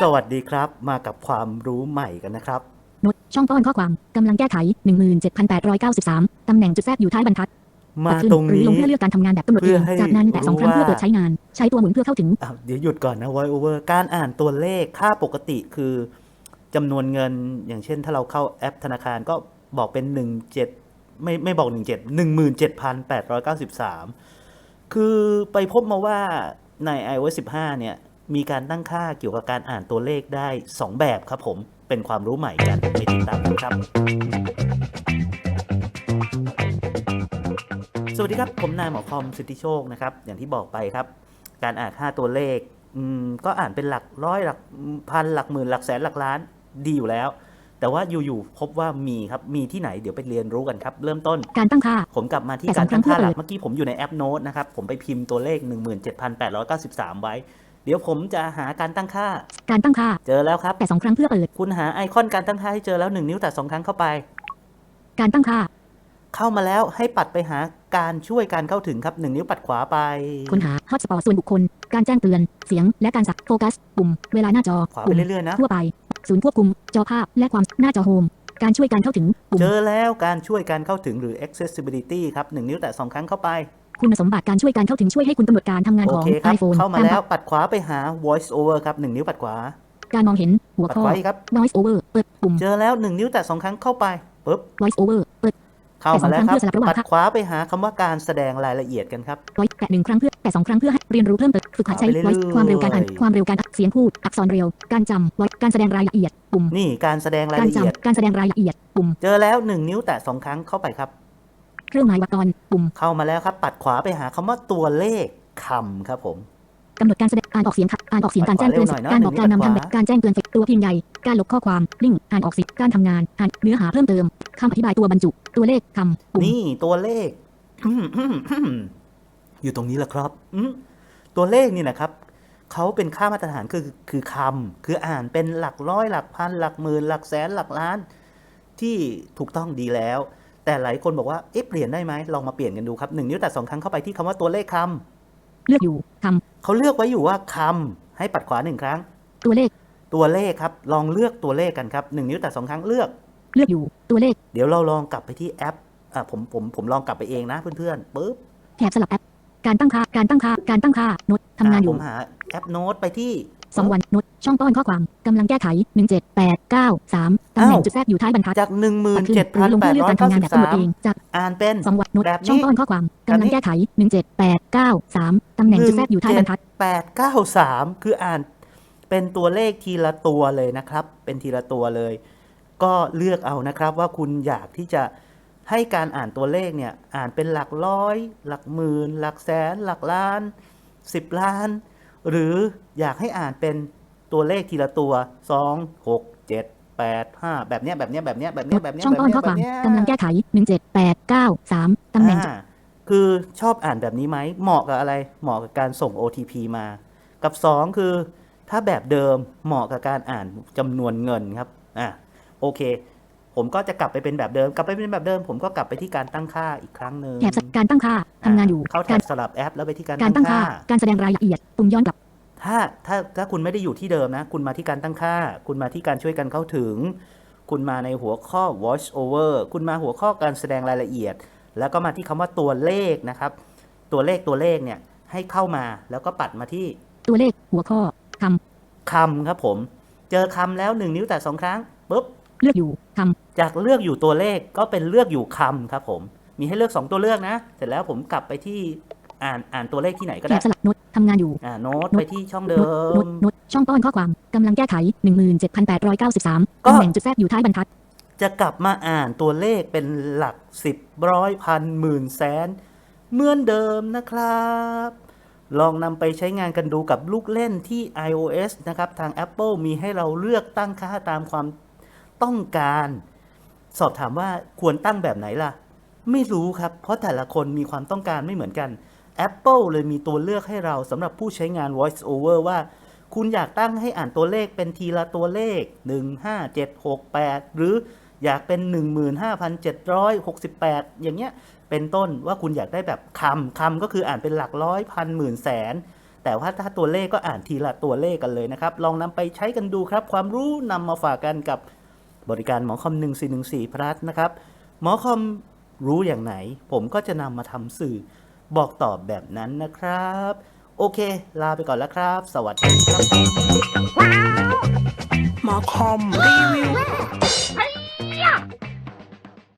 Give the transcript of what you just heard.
สวัสดีครับ มากับความรู้ใหม่กันนะครับโน้ตช่องป้อนข้อความกำลังแก้ไข 17893 ตำแหน่งจุดแทรกอยู่ท้ายบรรทัดมาปัดขึ้นตรงหรือนี้ลงเพื่อเลือกการทำงานแบบกำหนดเพื่เอองให้จากนั้นแต่สองครั้งรู้ว่าเพื่อเปิดใช้งาน ใช้ตัวหมุนเพื่อเข้าถึงอะเดี๋ยวหยุดก่อนนะ voice over การอ่านตัวเลขค่าปกติคือจำนวนเงินอย่างเช่น ถ้าเราเข้าแอปธนาคารก็บอกเป็น 17 ไม่ไม่บอก 17 17,893 คือไปพบมาว่าใน iOS 15 เนี่ย มีการตั้งค่าเกี่ยวกับการอ่านตัวเลขได้ 2 แบบครับผม เป็นความรู้ใหม่กันไปติดตามกันครับ สวัสดีครับ ผมนายหมอคอมสิทธิโชคนะครับ อย่างที่บอกไปครับ การอ่านค่าตัวเลขอืมก็อ่านเป็นหลักร้อยหลักพันหลักหมื่นหลักแสนหลักล้านดีอยู่แล้ว แต่ว่าอยู่ๆพบว่ามีครับ มีที่ไหนเดี๋ยวไปเรียนรู้กันครับ เริ่มต้นการตั้งค่า ผมกลับมาที่แต่การตั้งค่าสำคัญหลัเพื่กอเมื่อกี้ผมอยู่ในแอปโน้ตนะครับ ผมไปพิมพ์ตัวเลข 17,893 ไว้ เดี๋ยวผมจะหาการตั้งค่า การตั้งค่า เจอแล้วครับ แต่สองครั้งเพื่อเปิด คุณหาไอคอนการตั้งค่าให้เจอแล้ว1นิ้วแต่2ครั้งเข้าไป การตั้งค่า เข้ามาแล้วให้ปัดไปหาการช่วยการเข้าถึงครับ1นิ้วปัดขวาไป ค้นหาฮอตสปอตส่วนบุคคล การแจ้งเตือน เสียง และการสักโฟกัส ปุ่ม เวลาหน้าจอขวาไปปุ่มเรื่อยๆนะ ทั่วไป ศูนย์ควบคุม จอภาพ และความหน้าจอโฮม การช่วยการเข้าถึงปุ่มเจอแล้วการช่วยการเข้าถึงหรือ accessibility ครับ1นิ้วแต่2ครั้งเข้าไป คุณสมบัติการช่วยการเข้าถึงช่วยให้คุณกำหนดการทำงานโอของ เคครับ iPhone เข้ามาการแล้วปัดขวาไปหา voice over ครับ1นิ้วปัดขวา การมองเห็นหัวปัดข้อ ขวาอีกครับ voice over เปิดปุ่ม เจอแล้ว1นิ้วแต่2ครั้งเข้าไปปุ๊บ voice over เปิด เข้ามาแล้วครับ แต่สองครั้งเพื่อสลับระหว่าง ปัดขวาไปหาคำว่าการแสดงรายละเอียดกันครับ voice แต่หนึ่งครั้งเพื่อแต่สองครั้งเพื่อให้เรียนรู้เพิ่มเติมฝึกหัดใช้ เอาไปเรื่อย voice ๆความเร็วการอ่านความเร็วการเสียงพูดอักษรเร็ว การจำ voice การแสดงรายละเอียดปุ่มนี่การแสดงรายการละเอียด จำการแสดงรายละเอียดปุ่ม เจอแล้ว1นิ้วแต่2ครั้งเข้าไปครับ เครื่องหมายวรรคตอนปุ่มเข้ามาแล้วครับ ปัดขวาไปหาคำว่าตัวเลขคำครับผม กำหนดการแสดงอ่านออกเสียงค่ะอ่านออกเสียงการแจ้งเตือนขวาเร็วหน่อยนะการบอกการนำหนึ่งนิ้วทำแบบการแจ้งเตือนตัวพิมพ์ใหญ่ การลบข้อความลิงก์อ่านออกเสียงการทำงานอ่านเนื้อหาเพิ่มเติมคำอธิบายตัวบรรจุ ตัวเลขคำปุ่มนี่ตัวเลข อยู่ตรงนี้แหละครับอืมตัวเลขนี่นะครับเขาเป็นค่ามาตรฐานคือคือคำคืออ่านเป็นหลักร้อยหลักพันหลักหมื่นหลักแสนหลักล้าน ที่ถูกต้องดีแล้ว แต่หลายคนบอกว่าเอ๊ะเปลี่ยนได้ไหมลองมาเปลี่ยนกันดูครับหนึ่งนิ้วแต่สองครั้งเข้าไปที่คำว่าตัวเลขคำเลือกอยู่คเขาเลือกไว้อยู่ว่าคำให้ปัดขวาหนึ่งครั้งำตัวเลข ตัวเลขครับ ลองเลือกตัวเลขกันครับหนึ่งนิ้วแต่สองครั้งเลือก เลือกอยู่ตัวเลข เดี๋ยวเราลองกลับไปที่แอปอ่าผมผมผมลองกลับไปเองนะเพื่อนๆปุ๊บแถบสลับแอปการตั้งค่าการตั้งค่าการตั้งค่าโน้ตทำงานอยู่ผมหาแอปโน้ตไปที่ สองวันโน้ตช่องป้อนข้อความกำลังแก้ไข17893ตำแหน่งจุดแทรกอยู่ท้ายบรรทัดจากปัดขึ้นหรือลงเพื่อเลือกการทำงานแบบกำหนดเองจาก17,893อ่านเป็นสองวันโน้ตแบบนี้ช่องป้อนข้อความกำลังแก้ไข17893ตำแหน่งจุดแทรกอยู่ท้ายบรรทัด893คืออ่านเป็นตัวเลขทีละตัวเลยนะครับ เป็นทีละตัวเลย ก็เลือกเอานะครับว่าคุณอยากที่จะให้การอ่านตัวเลขเนี่ยอ่านเป็นหลักร้อย หลักหมื่น หลักแสน หลักล้าน10ล้าน หรืออยากให้อ่านเป็นตัวเลขทีละตัว 2 6 7 8 5 แบบเนี้ยแบบเนี้ยแบบเนี้ยแบบเนี้ยแบบเนี้ยช่องป้อนข้อแบความบเนี้ยกำลังแก้ไข 17893ตำแหน่งอ่าคือชอบอ่านแบบนี้ไหมเหมาะกับอะไร เหมาะกับการส่ง OTP มา กับ 2 คือ ถ้าแบบเดิมเหมาะกับการอ่านจำนวนเงินครับอ่าโอเค ผมก็จะกลับไปเป็นแบบเดิม กลับไปเป็นแบบเดิม ผมก็กลับไปที่การตั้งค่าอีกครั้งหนึ่งแถบการตั้งค่าทำงานอยู่เข้าแถการบสลับแอป แล้วไปที่การการตั้งค่า การแสดงรายละเอียดปุ่มย้อนกลับ ถ้าถ้าถ้าคุณไม่ได้อยู่ที่เดิมนะ คุณมาที่การตั้งค่า คุณมาที่การช่วยกันเข้าถึง คุณมาในหัวข้อ voice over คุณมาหัวข้อการแสดงรายละเอียด แล้วก็มาที่คำว่าตัวเลขนะครับ ตัวเลขตัวเลขเนี่ยให้เข้ามาแล้วก็ปัดมาที่ตัวเลขหัวข้อคคำครับผม เจอคำแล้วหนึ่งนิ้วแต่สองครั้งปุ๊บำ เลือกอยู่คจากเลือกอยู่ตัวเลขก็เป็นเลือกอยู่คำครับผม มีให้เลือก 2 ตัวเลือกนะ เสร็จแล้วผมกลับไปที่อ่านอ่านตัวเลขที่ไหนำก็แถได้บสลับโน้ตทำงานอยู่อ่าโน้ตโน้ตไปที่ช่องเดิโน้ตโน้ตมโน้ตช่องป้อนข้อความกำลังแก้ไข 17893ก็ตำแหน่งจุดแทรกอยู่ท้ายบรรทัด จะกลับมาอ่านตัวเลขเป็นหลักสิบร้อยพันหมื่นแสนเหมือนเดิมนะครับ ลองนำไปใช้งานกันดูกับลูกเล่นที่ iOS นะครับ ทาง Apple มีให้เราเลือกตั้งค่าตามความ ต้องการ สอบถามว่าควรตั้งแบบไหนล่ะ ไม่รู้ครับ เพราะแต่ละคนมีความต้องการไม่เหมือนกัน Apple เลยมีตัวเลือกให้เราสำหรับผู้ใช้งาน Voice Over ว่า คุณอยากตั้งให้อ่านตัวเลขเป็นทีละตัวเลข 1 5 7 6 8 หรืออยากเป็น 15,768 อย่างเงี้ย เป็นต้นว่าคุณอยากได้แบบคำคำก็คืออ่านเป็นหลักร้อยพันหมื่นแสน แต่ว่าถ้าตัวเลขก็อ่านทีละตัวเลขกันเลยนะครับ ลองนำไปใช้กันดูครับ ความรู้นำมาฝากกันกับ บริการหมอคอม 1414 พลัสนะครับ หมอคอมรู้อย่างไหน ผมก็จะนำมาทำสื่อบอกตอบแบบนั้นนะครับ โอเค ลาไปก่อนแล้วครับ สวัสดีครับ หมอคอมรีวิว